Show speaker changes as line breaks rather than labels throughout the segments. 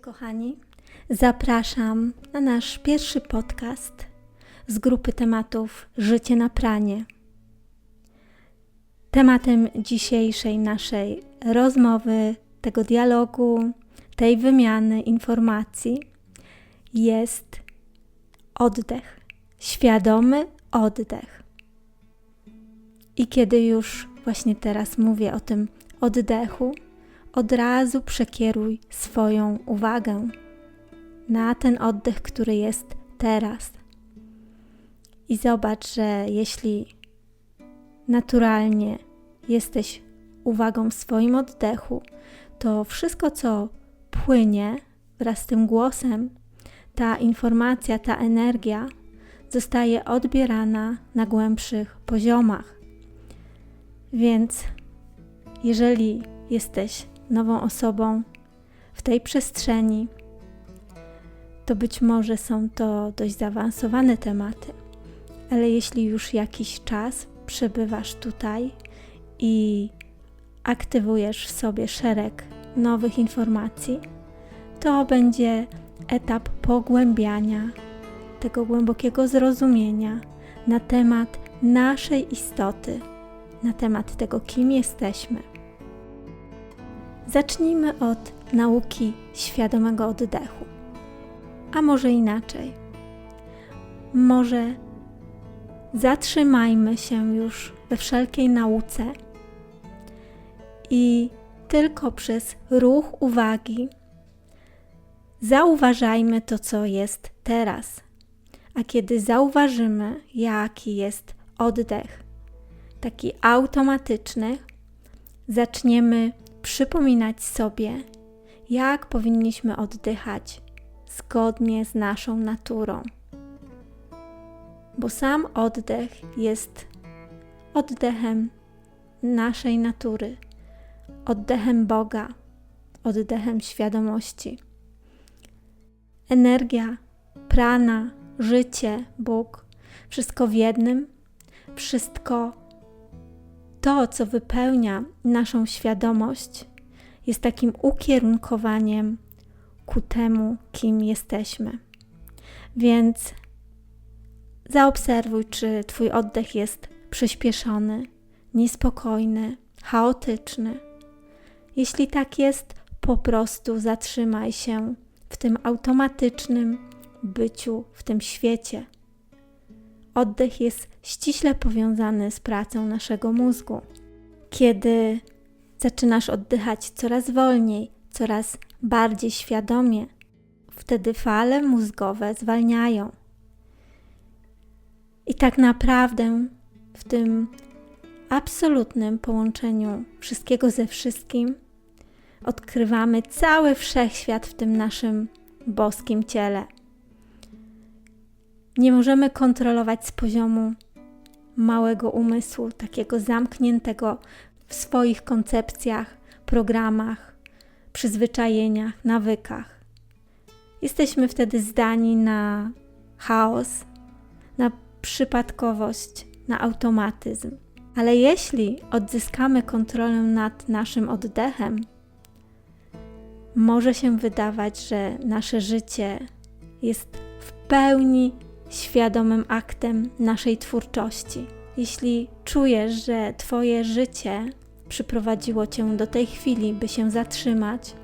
Kochani. Zapraszam na nasz pierwszy podcast z grupy tematów Życie na pranie. Tematem dzisiejszej naszej rozmowy, tego dialogu, tej wymiany informacji jest oddech, świadomy oddech. I kiedy już właśnie teraz mówię o tym oddechu, od razu przekieruj swoją uwagę na ten oddech, który jest teraz. I zobacz, że jeśli naturalnie jesteś uwagą w swoim oddechu, to wszystko, co płynie wraz z tym głosem, ta informacja, ta energia zostaje odbierana na głębszych poziomach. Więc jeżeli jesteś nową osobą w tej przestrzeni, to być może są to dość zaawansowane tematy, ale jeśli już jakiś czas przebywasz tutaj i aktywujesz w sobie szereg nowych informacji, to będzie etap pogłębiania tego głębokiego zrozumienia na temat naszej istoty, na temat tego, kim jesteśmy. Zacznijmy od nauki świadomego oddechu. A może inaczej? Może zatrzymajmy się już we wszelkiej nauce i tylko przez ruch uwagi zauważajmy to, co jest teraz. A kiedy zauważymy, jaki jest oddech, taki automatyczny, zaczniemy przypominać sobie, jak powinniśmy oddychać zgodnie z naszą naturą. Bo sam oddech jest oddechem naszej natury, oddechem Boga, oddechem świadomości. Energia, prana, życie, Bóg, wszystko w jednym, wszystko to, co wypełnia naszą świadomość, jest takim ukierunkowaniem ku temu, kim jesteśmy. Więc zaobserwuj, czy Twój oddech jest przyspieszony, niespokojny, chaotyczny. Jeśli tak jest, po prostu zatrzymaj się w tym automatycznym byciu w tym świecie Oddech jest ściśle powiązany z pracą naszego mózgu. Kiedy zaczynasz oddychać coraz wolniej, coraz bardziej świadomie, wtedy fale mózgowe zwalniają. I tak naprawdę w tym absolutnym połączeniu wszystkiego ze wszystkim odkrywamy cały wszechświat w tym naszym boskim ciele nie możemy kontrolować z poziomu małego umysłu, takiego zamkniętego w swoich koncepcjach, programach, przyzwyczajeniach, nawykach. Jesteśmy wtedy zdani na chaos, na przypadkowość, na automatyzm. Ale jeśli odzyskamy kontrolę nad naszym oddechem, może się wydawać, że nasze życie jest w pełni świadomym aktem naszej twórczości. Jeśli czujesz, że Twoje życie przyprowadziło Cię do tej chwili, by się zatrzymać,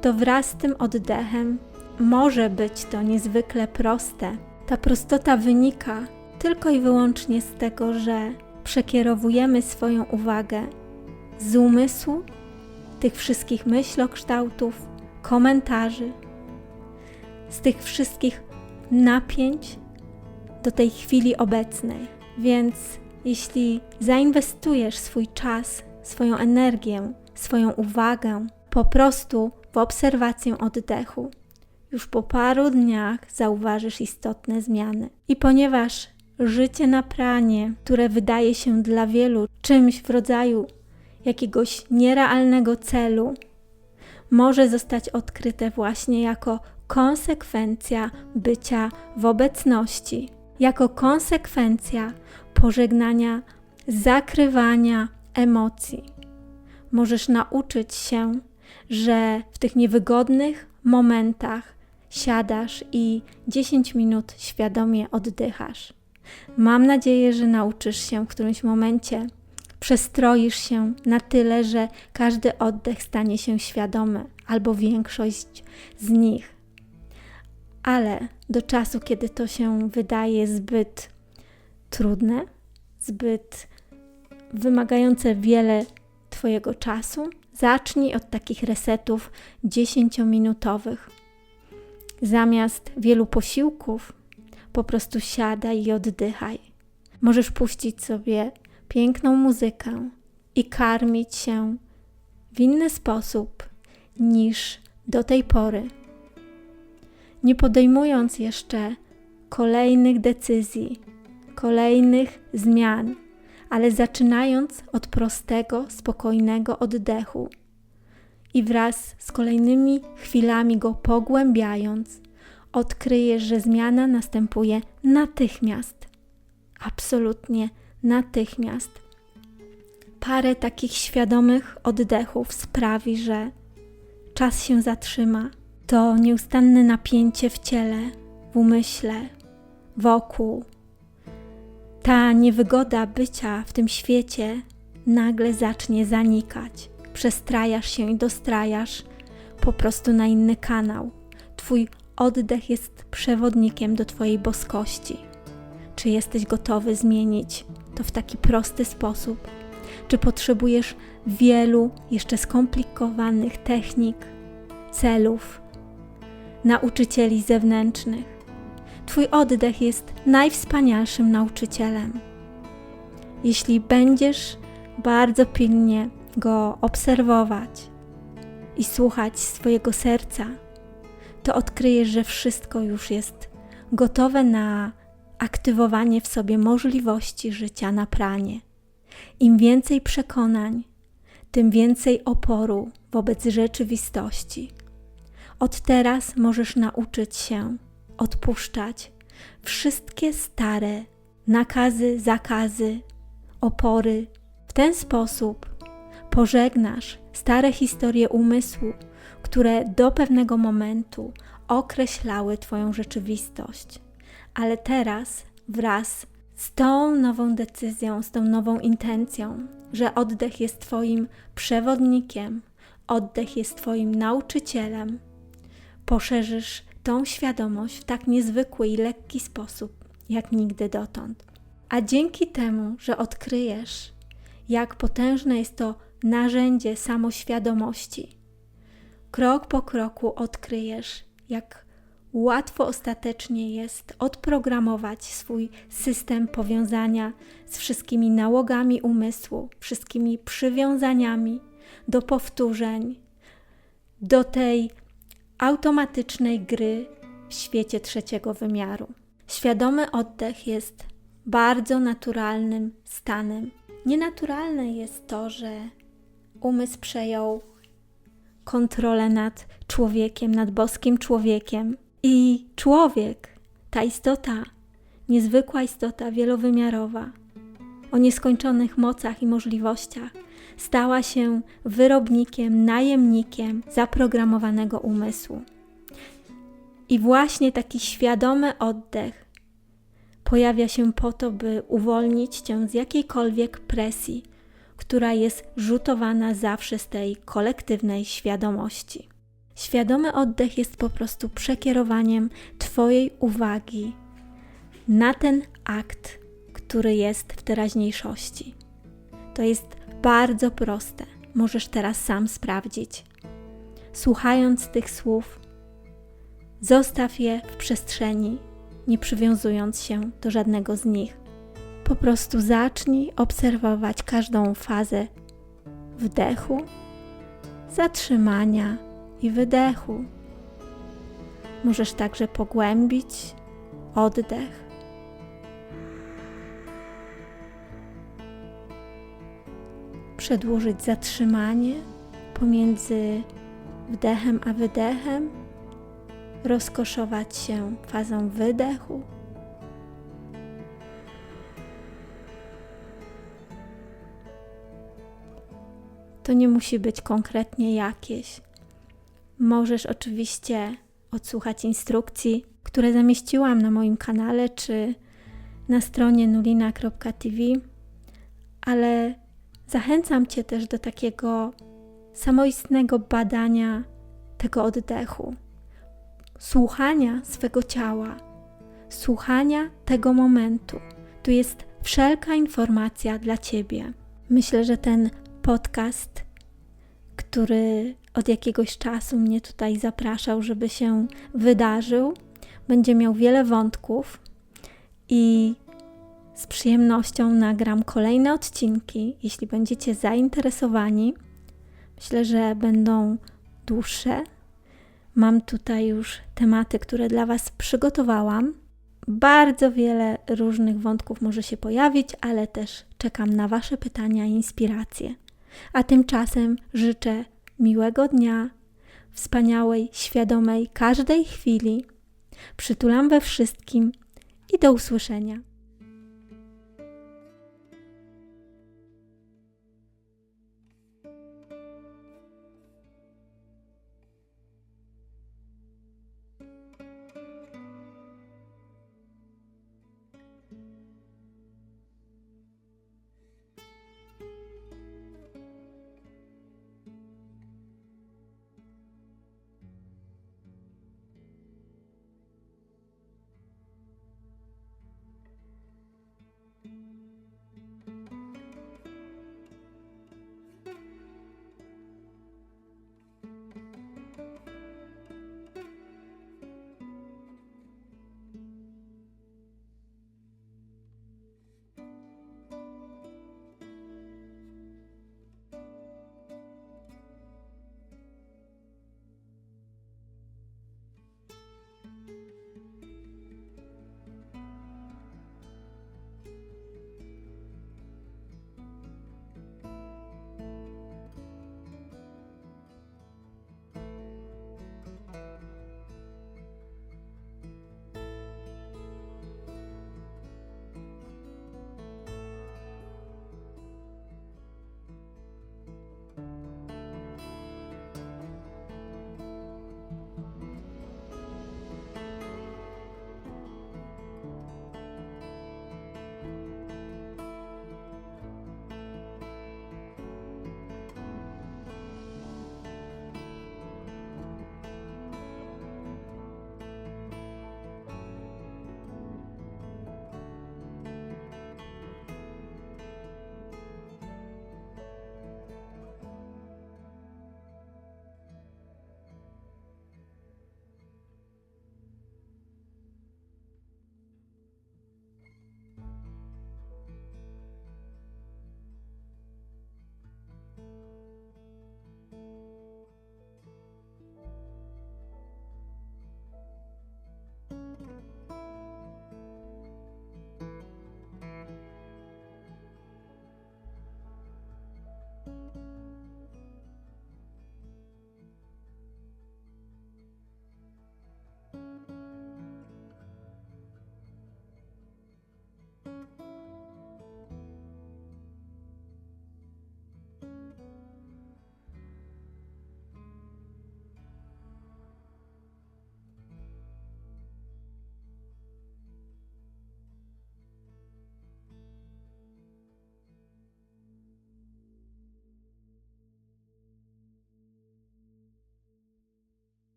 to wraz z tym oddechem może być to niezwykle proste. Ta prostota wynika tylko i wyłącznie z tego, że przekierowujemy swoją uwagę z umysłu, tych wszystkich myślokształtów, komentarzy, z tych wszystkich napięć, do tej chwili obecnej. Więc jeśli zainwestujesz swój czas, swoją energię, swoją uwagę po prostu w obserwację oddechu, już po paru dniach zauważysz istotne zmiany. I ponieważ życie na pranie, które wydaje się dla wielu czymś w rodzaju jakiegoś nierealnego celu, może zostać odkryte właśnie jako konsekwencja bycia w obecności, jako konsekwencja pożegnania, zakrywania emocji. Możesz nauczyć się, że w tych niewygodnych momentach siadasz i 10 minut świadomie oddychasz. Mam nadzieję, że nauczysz się w którymś momencie, przestroisz się na tyle, że każdy oddech stanie się świadomy, albo większość z nich. Ale do czasu, kiedy to się wydaje zbyt trudne, zbyt wymagające wiele Twojego czasu, zacznij od takich resetów 10-minutowych. Zamiast wielu posiłków, po prostu siadaj i oddychaj. Możesz puścić sobie piękną muzykę i karmić się w inny sposób niż do tej pory. Nie podejmując jeszcze kolejnych decyzji, kolejnych zmian, ale zaczynając od prostego, spokojnego oddechu i wraz z kolejnymi chwilami go pogłębiając, odkryjesz, że zmiana następuje natychmiast. Absolutnie natychmiast. Parę takich świadomych oddechów sprawi, że czas się zatrzyma. To nieustanne napięcie w ciele, w umyśle, wokół. Ta niewygoda bycia w tym świecie nagle zacznie zanikać. Przestrajasz się i dostrajasz po prostu na inny kanał. Twój oddech jest przewodnikiem do Twojej boskości. Czy jesteś gotowy zmienić to w taki prosty sposób? Czy potrzebujesz wielu jeszcze skomplikowanych technik, celów, nauczycieli zewnętrznych? Twój oddech jest najwspanialszym nauczycielem. Jeśli będziesz bardzo pilnie go obserwować i słuchać swojego serca, to odkryjesz, że wszystko już jest gotowe na aktywowanie w sobie możliwości życia na pranie. Im więcej przekonań, tym więcej oporu wobec rzeczywistości. Od teraz możesz nauczyć się odpuszczać wszystkie stare nakazy, zakazy, opory. W ten sposób pożegnasz stare historie umysłu, które do pewnego momentu określały Twoją rzeczywistość. Ale teraz, wraz z tą nową decyzją, z tą nową intencją, że oddech jest Twoim przewodnikiem, oddech jest Twoim nauczycielem, poszerzysz tą świadomość w tak niezwykły i lekki sposób, jak nigdy dotąd. A dzięki temu, że odkryjesz, jak potężne jest to narzędzie samoświadomości, krok po kroku odkryjesz, jak łatwo ostatecznie jest odprogramować swój system powiązania z wszystkimi nałogami umysłu, wszystkimi przywiązaniami do powtórzeń, do tej automatycznej gry w świecie trzeciego wymiaru. Świadomy oddech jest bardzo naturalnym stanem. Nienaturalne jest to, że umysł przejął kontrolę nad człowiekiem, nad boskim człowiekiem. I człowiek, ta istota, niezwykła istota wielowymiarowa, o nieskończonych mocach i możliwościach, stała się wyrobnikiem, najemnikiem zaprogramowanego umysłu. I właśnie taki świadomy oddech pojawia się po to, by uwolnić cię z jakiejkolwiek presji, która jest rzutowana zawsze z tej kolektywnej świadomości. Świadomy oddech jest po prostu przekierowaniem Twojej uwagi na ten akt, który jest w teraźniejszości. To jest bardzo proste. Możesz teraz sam sprawdzić. Słuchając tych słów, zostaw je w przestrzeni, nie przywiązując się do żadnego z nich. Po prostu zacznij obserwować każdą fazę wdechu, zatrzymania i wydechu. Możesz także pogłębić oddech przedłużyć zatrzymanie pomiędzy wdechem a wydechem, rozkoszować się fazą wydechu. To nie musi być konkretnie jakieś możesz oczywiście odsłuchać instrukcji, które zamieściłam na moim kanale czy na stronie nulina.tv, ale zachęcam Cię też do takiego samoistnego badania tego oddechu, słuchania swego ciała, słuchania tego momentu. Tu jest wszelka informacja dla Ciebie. Myślę, że ten podcast, który od jakiegoś czasu mnie tutaj zapraszał, żeby się wydarzył, będzie miał wiele wątków i z przyjemnością nagram kolejne odcinki, jeśli będziecie zainteresowani. Myślę, że będą dłuższe. Mam tutaj już tematy, które dla Was przygotowałam. Bardzo wiele różnych wątków może się pojawić, ale też czekam na Wasze pytania i inspiracje. A tymczasem życzę miłego dnia, wspaniałej, świadomej każdej chwili. Przytulam we wszystkim i do usłyszenia.